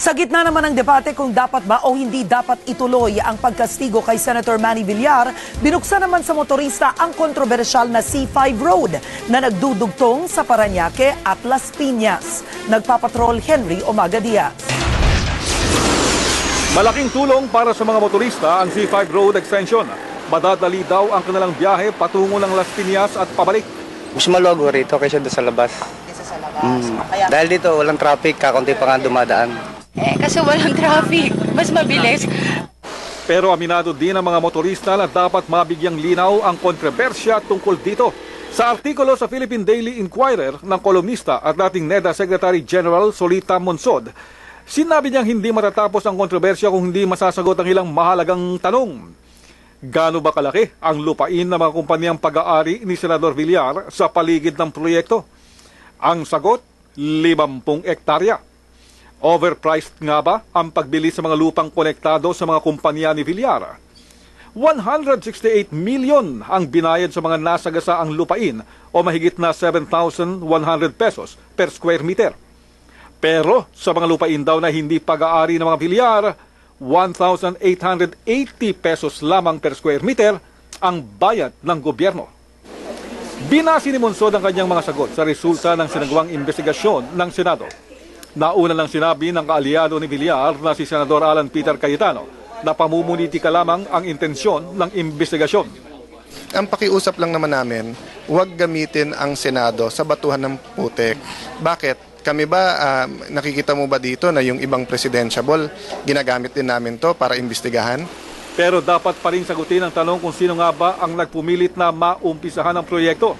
Sa gitna naman ng debate kung dapat ba o hindi dapat ituloy ang pagkastigo kay Senator Manny Villar, binuksan naman sa motorista ang kontrobersyal na C5 Road na nagdudugtong sa Paranaque at Las Piñas. Nagpapatrol Henry Omaga Diaz. Malaking tulong para sa mga motorista ang C5 Road Extension. Madadali daw ang kanilang biyahe patungo ng Las Piñas at pabalik. Mas maluwag rito kaysa sa labas. Kesa sa labas. Mm. Kaya, Dahil dito walang traffic, kakunti pa nga dumadaan. Eh, kasi walang traffic. Mas mabilis. Pero aminado din ang mga motorista na dapat mabigyang linaw ang kontrobersya tungkol dito. Sa artikulo sa Philippine Daily Inquirer ng kolumnista at dating NEDA Secretary General Solita Monsod, sinabi niyang hindi matatapos ang kontrobersya kung hindi masasagot ang ilang mahalagang tanong. Gaano ba kalaki ang lupain ng mga kumpanyang pag-aari ni Senador Villar sa paligid ng proyekto? Ang sagot, 50 ektarya. Overpriced nga ba ang pagbili sa mga lupang konektado sa mga kumpanya ni Villar? 168 million ang binayad sa mga nasagasaang lupain o mahigit na 7,100 pesos per square meter. Pero sa mga lupain daw na hindi pag-aari ng mga Villar, 1,880 pesos lamang per square meter ang bayad ng gobyerno. Binasi ni Monsod ang kanyang mga sagot sa resulta ng sinagawang investigasyon ng Senado. Nauna lang sinabi ng kaalyado ni Villar na si Senador Alan Peter Cayetano na pamumulitika lamang ang intensyon ng investigasyon. Ang pakiusap lang naman namin, huwag gamitin ang Senado sa batuhan ng putek. Bakit? Kami ba, ah, nakikita mo ba dito na yung ibang presidentiable, ginagamit din namin to para imbestigahan? Pero dapat pa rin sagutin ang tanong kung sino nga ba ang nagpumilit na maumpisahan ang proyekto.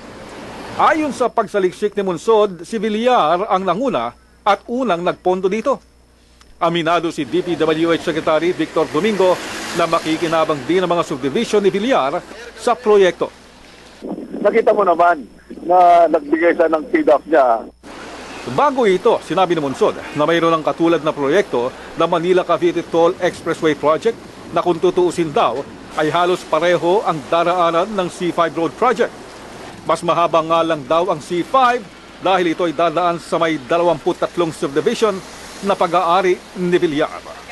Ayon sa pagsaliksik ni Monsod, si Villar ang nanguna at unang nagpondo dito. Aminado si DPWH Secretary Victor Domingo na makikinabang din ang mga subdivision ni Villar sa proyekto. nakita mo naman na nagbigay siya ng feed-off niya. Bago ito, sinabi ni Monsod na mayroon ng katulad na proyekto na Manila Cavite Toll Expressway Project na kung tutuusin daw ay halos pareho ang daraanan ng C5 Road Project. Mas mahaba nga lang daw ang C5 dahil ito ay dadaan sa may 23 subdivision na pag-aari ni Villar.